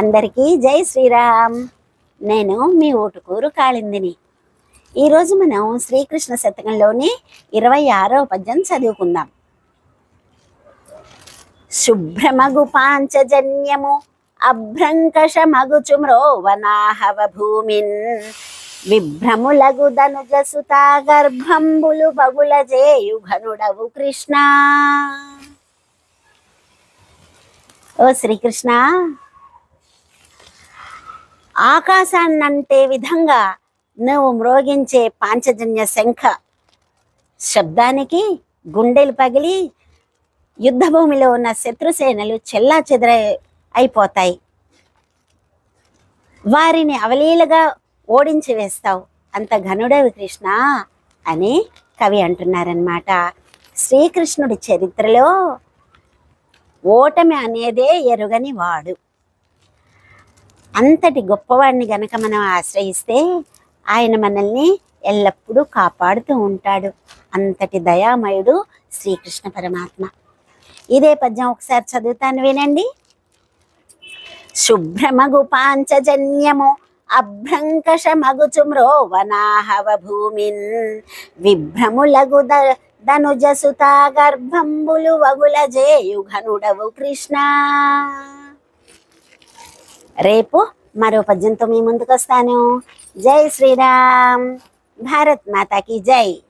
అందరికీ జై శ్రీరామ్. నేను మీ ఊటుకూరు కాళిందిని. ఈరోజు మనం శ్రీకృష్ణ శతకంలోని ఇరవై ఆరో పద్యం చదువుకుందాం. శుభ్రమగు పాంచజన్యము అభ్రంకషమగుచు మ్రోవనాహవ భూమిన్ విభ్రములగు ధనుజసుతా గర్భంబులు బగుల జేయు కృష్ణ. ఓ శ్రీకృష్ణ ఆకాశాన్నంటే విధంగా నువ్వు మ్రోగించే పాంచజన్య శంఖ. శబ్దానికి గుండెలు పగిలి యుద్ధభూమిలో ఉన్న శత్రుసేనలు చెల్లా అయిపోతాయి. వారిని అవలీలగా ఓడించి వేస్తావు. అంత ఘనుడవి కృష్ణ అని కవి అంటున్నారనమాట శ్రీకృష్ణుడి చరిత్రలో ఓటమి అనేదే ఎరుగని వాడు. అంతటి గొప్పవాడిని గనక మనం ఆశ్రయిస్తే ఆయన మనల్ని ఎల్లప్పుడూ కాపాడుతూ ఉంటాడు. అంతటి దయామయుడు శ్రీకృష్ణ పరమాత్మ. ఇదే పద్యం ఒకసారి చదువుతాను వినండి. శుభ్రమగు పాంచజన్యము అభ్రంకషమగుచు మ్రోవనాహవ భూమిన్ విభ్రములగు ద- ధనుజసుతా గర్భంబులు వగుల జేయుఘనుడవు కృష్ణ. రేపు మరో పద్యంతో మీ ముందుకు వస్తాను జై శ్రీరామ్. భారత్ మాతాకి జై.